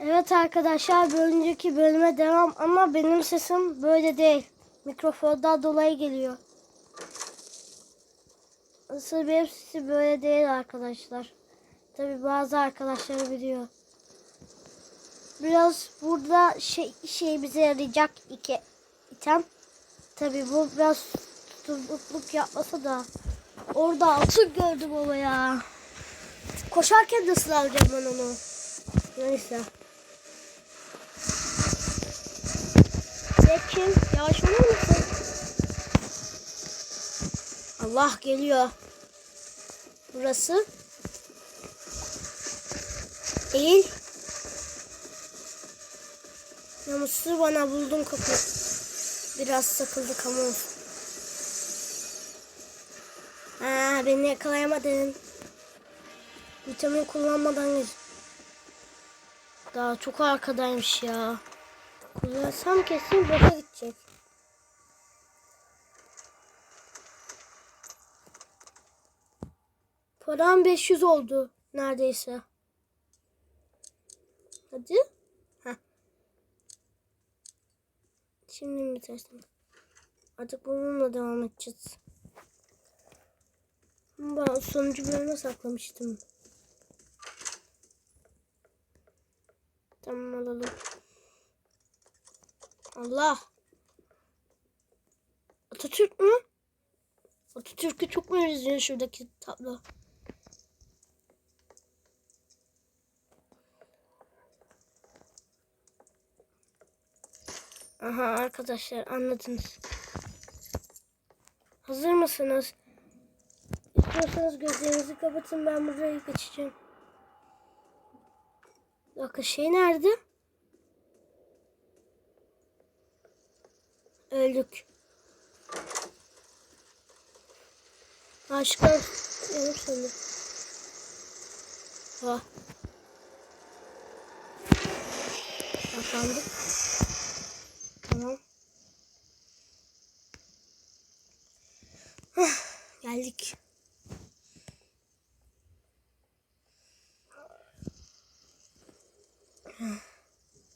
Evet arkadaşlar bir önceki bölüme devam ama benim sesim böyle değil. Mikrofondan dolayı geliyor. Asıl benim sesim böyle değil arkadaşlar. Tabi bazı arkadaşlar biliyor. Biraz burada şey, şey bize yarayacak iki item. Tabi bu biraz tutukluk yapmasa da. Orada altın gördüm ama ya. Koşarken nasıl alacağım ben onu? Neyse. Zekim yavaş musun? Allah geliyor. Burası. Eğil. Namuslu bana buldun kapı. Biraz sakıldık ama. Ha, beni yakalayamadın. Vitamin kullanmadan geç. Daha çok arkadaymış ya. Kullansam kesin boşa gidecek. Param 500 oldu neredeyse. Hadi. Heh. Şimdi mi bitersin? Artık bununla devam edeceğiz. Ben sonuncu bölüme saklamıştım. Tamam alalım. Allah. Atatürk mü? Atatürk'e çok mu benziyor şuradaki tablo? Aha arkadaşlar anladınız. Hazır mısınız? İstiyorsanız gözlerinizi kapatın ben buraya geçeceğim. Dakika şey nerede? Öldük. Aşkım. Yanım söndü. Ha. Kapandık. Tamam. Hah, Geldik.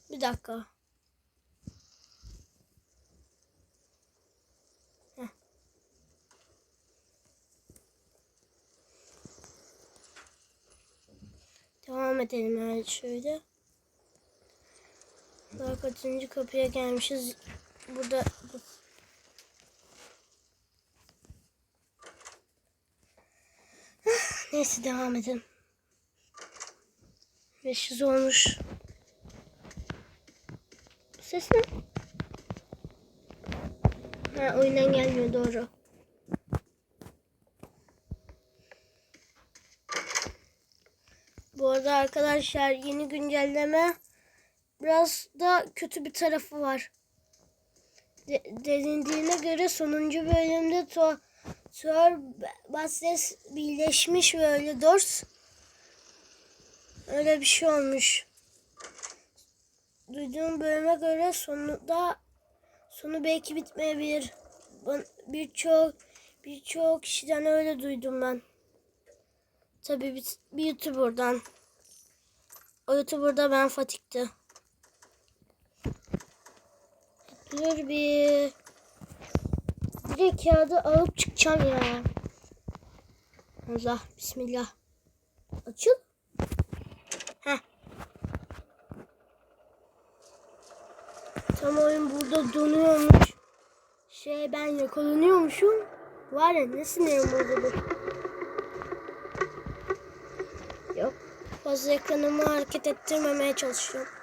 Bir dakika. Heh. Devam edelim yani şöyle. Daha kaçıncı kapıya gelmişiz. Burada Neyse devam edelim. 500 olmuş. Ses ne? Ha oyundan gelmiyor doğru. Bu arada arkadaşlar yeni güncelleme biraz da kötü bir tarafı var. De, denildiğine göre sonuncu bölümde to Thor Bastes birleşmiş ve öyle Dors öyle bir şey olmuş. Duyduğum bölüme göre sonunda sonu belki bitmeyebilir. Birçok birçok kişiden öyle duydum ben. Tabii bir, bir YouTuber'dan. O YouTuber'da ben Fatih'ti. Dur bir. Direkt kağıdı alıp çıkacağım ya. Allah bismillah. Açıl. Heh. Tam oyun burada donuyormuş. Şey ben yakalanıyormuşum. Var ya ne sinirim bozuldu. Yok. Fazla ekranımı hareket ettirmemeye çalışıyorum.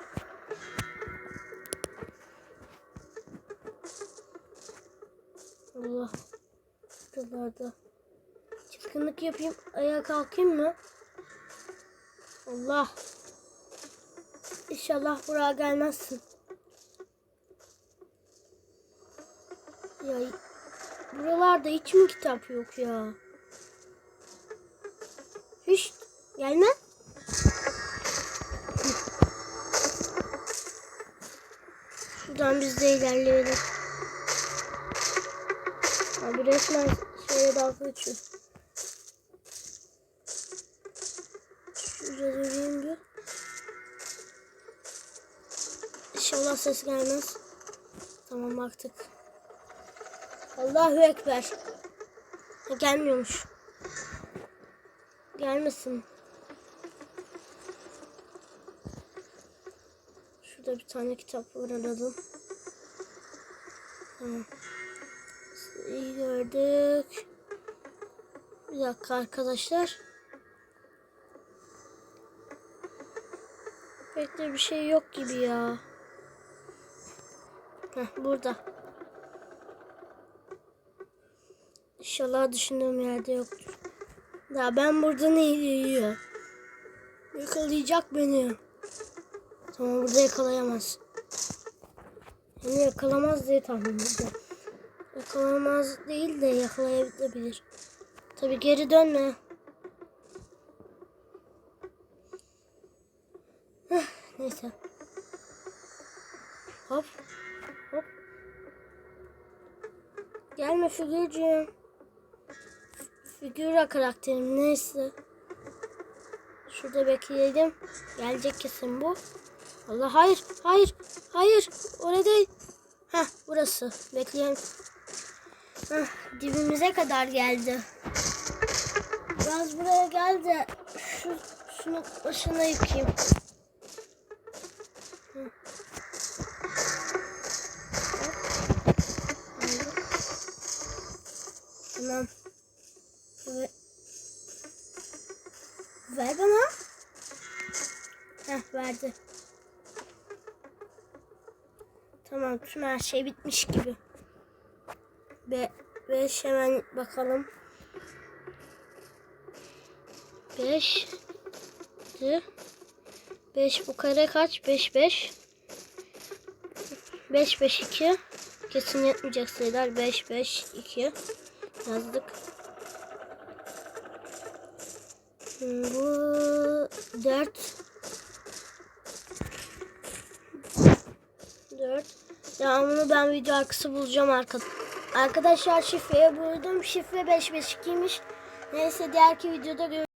Allah. Şuralarda. Çılgınlık yapayım. Ayağa kalkayım mı? Allah. İnşallah buraya gelmezsin. Ya buralarda hiç mi kitap yok ya? Hiç gelme. Şuradan biz de ilerleyelim. Abi resmen şeye dalga geçiyor. Şurada durayım bir. İnşallah ses gelmez. Tamam baktık. Allahu Ekber. Ha, gelmiyormuş. Gelmesin. Şurada bir tane kitap var alalım. İyi gördük. Bir dakika arkadaşlar. Pek de bir şey yok gibi ya. Heh, burada. İnşallah düşündüğüm yerde yoktur. Ya ben burada ne yiyor? Yakalayacak beni. Tamam burada yakalayamaz. Yani yakalamaz diye tahmin ediyorum. Yakalamaz değil de yakalayabilir. Tabi geri dönme. Neyse. Hop. Hop. Gelme figürcüğüm. Figüra karakterim neyse. Şurada bekleyelim. Gelecek kesin bu. Allah hayır hayır hayır orada değil. Heh burası. Bekleyelim. Heh, dibimize kadar geldi. Biraz buraya gel de şu şunu başına. Aldık. Tamam. Ver bana. Heh verdi. Tamam tüm her şey bitmiş gibi. Be beş hemen bakalım. Beş. Beş bu kare kaç? Beş beş. Beş beş iki. Kesin yetmeyecek sayılar. Beş beş iki. Yazdık. Bu dört. Devamını ben video arkası bulacağım arkadaşlar. Arkadaşlar şifreye buldum. Şifre 552'ymiş. Neyse diğerki videoda görüşürüz.